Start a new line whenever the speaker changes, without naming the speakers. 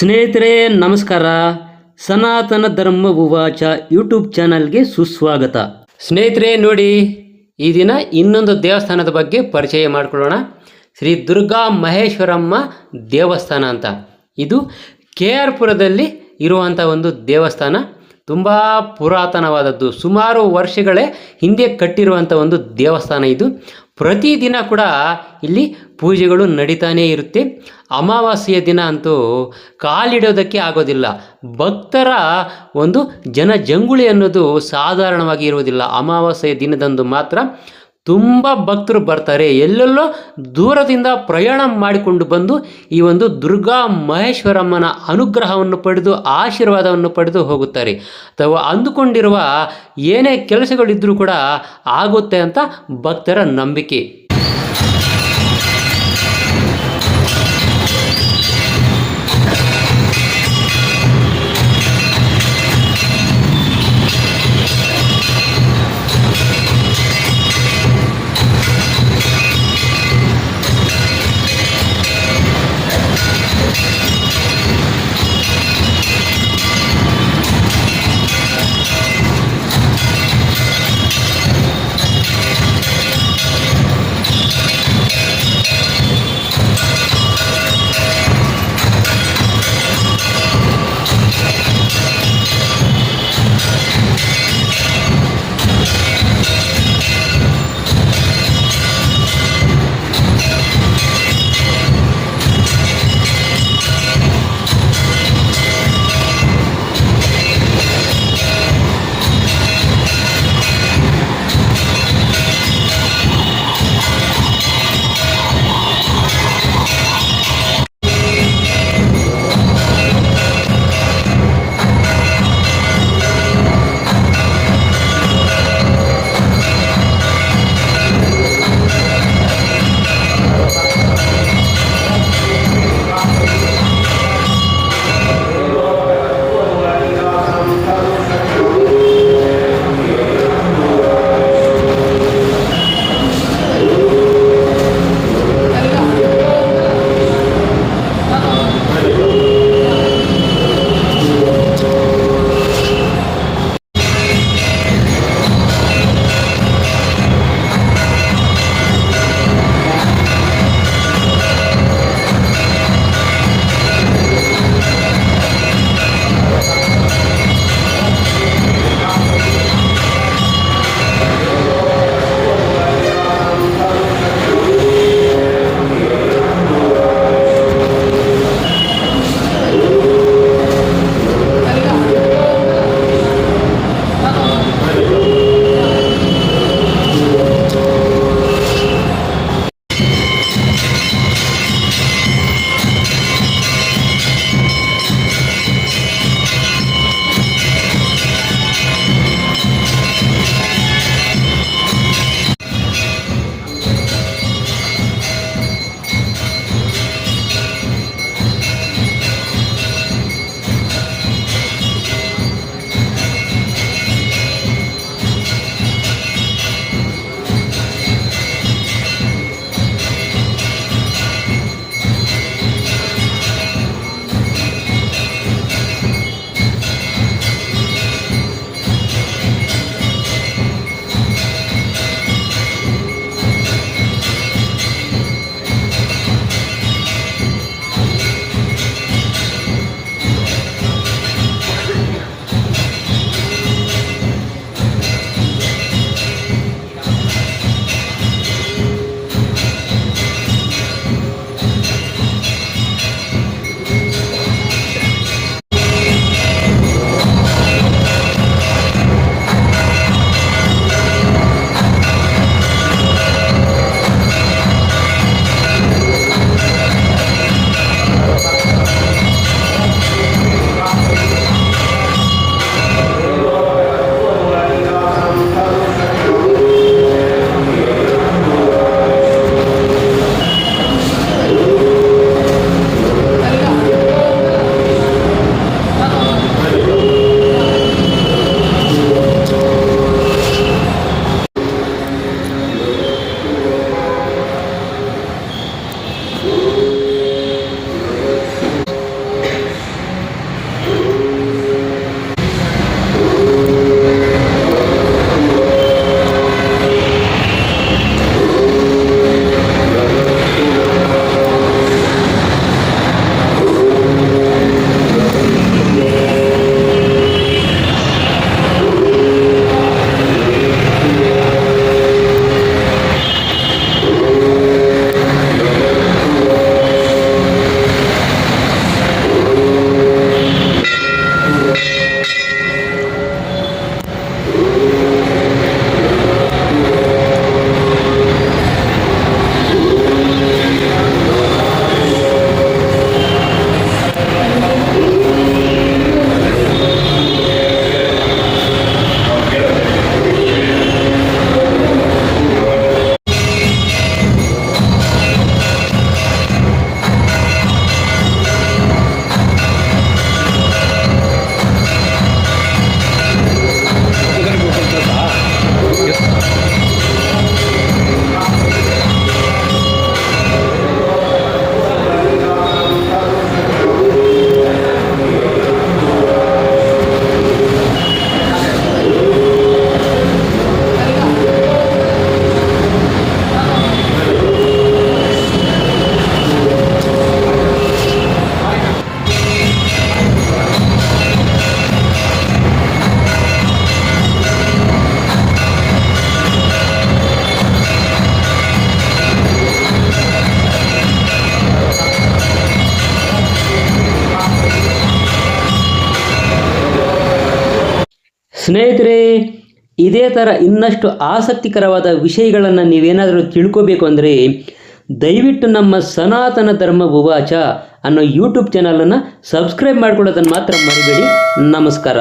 ಸ್ನೇಹಿತರೆ, ನಮಸ್ಕಾರ. ಸನಾತನ ಧರ್ಮ ಉವಾಚ ಯೂಟ್ಯೂಬ್ ಚಾನಲ್ಗೆ ಸುಸ್ವಾಗತ. ಸ್ನೇಹಿತರೆ, ನೋಡಿ, ಈ ದಿನ ಇನ್ನೊಂದು ದೇವಸ್ಥಾನದ ಬಗ್ಗೆ ಪರಿಚಯ ಮಾಡಿಕೊಳ್ಳೋಣ. ಶ್ರೀ ದುರ್ಗಾ ಮಹೇಶ್ವರಮ್ಮ ದೇವಸ್ಥಾನ ಅಂತ. ಇದು ಕೆ ಆರ್ ಪುರದಲ್ಲಿ ಇರುವಂಥ ಒಂದು ದೇವಸ್ಥಾನ. ತುಂಬ ಪುರಾತನವಾದದ್ದು. ಸುಮಾರು ವರ್ಷಗಳೇ ಹಿಂದೆ ಕಟ್ಟಿರುವಂಥ ಒಂದು ದೇವಸ್ಥಾನ ಇದು. ಪ್ರತಿದಿನ ಕೂಡ ಇಲ್ಲಿ ಪೂಜೆಗಳು ನಡೀತಾನೇ ಇರುತ್ತೆ. ಅಮಾವಾಸ್ಯೆಯ ದಿನ ಅಂತೂ ಕಾಲಿಡೋದಕ್ಕೆ ಆಗೋದಿಲ್ಲ. ಭಕ್ತರ ಒಂದು ಜನಜಂಗುಳಿ ಅನ್ನೋದು ಸಾಧಾರಣವಾಗಿ ಇರುವುದಿಲ್ಲ. ಅಮಾವಾಸ್ಯೆಯ ದಿನದಂದು ಮಾತ್ರ ತುಂಬ ಭಕ್ತರು ಬರ್ತಾರೆ. ಎಲ್ಲೆಲ್ಲೋ ದೂರದಿಂದ ಪ್ರಯಾಣ ಮಾಡಿಕೊಂಡು ಬಂದು ಈ ಒಂದು ದುರ್ಗಾ ಮಹೇಶ್ವರಮ್ಮನ ಅನುಗ್ರಹವನ್ನು ಪಡೆದು, ಆಶೀರ್ವಾದವನ್ನು ಪಡೆದು ಹೋಗುತ್ತಾರೆ. ಅಥವಾ ಅಂದುಕೊಂಡಿರುವ ಏನೇ ಕೆಲಸಗಳಿದ್ದರೂ ಕೂಡ ಆಗುತ್ತೆ ಅಂತ ಭಕ್ತರ ನಂಬಿಕೆ. ಸ್ನೇಹಿತರೆ, ಇದೇ ಥರ ಇನ್ನಷ್ಟು ಆಸಕ್ತಿಕರವಾದ ವಿಷಯಗಳನ್ನು ನೀವೇನಾದರೂ ತಿಳ್ಕೋಬೇಕು ಅಂದರೆ, ದಯವಿಟ್ಟು ನಮ್ಮ ಸನಾತನ ಧರ್ಮ ಉವಾಚ ಅನ್ನೋ ಯೂಟ್ಯೂಬ್ ಚಾನಲನ್ನು ಸಬ್ಸ್ಕ್ರೈಬ್ ಮಾಡ್ಕೊಳ್ಳೋದನ್ನು ಮಾತ್ರ ಮರಿಬೇಡಿ. ನಮಸ್ಕಾರ.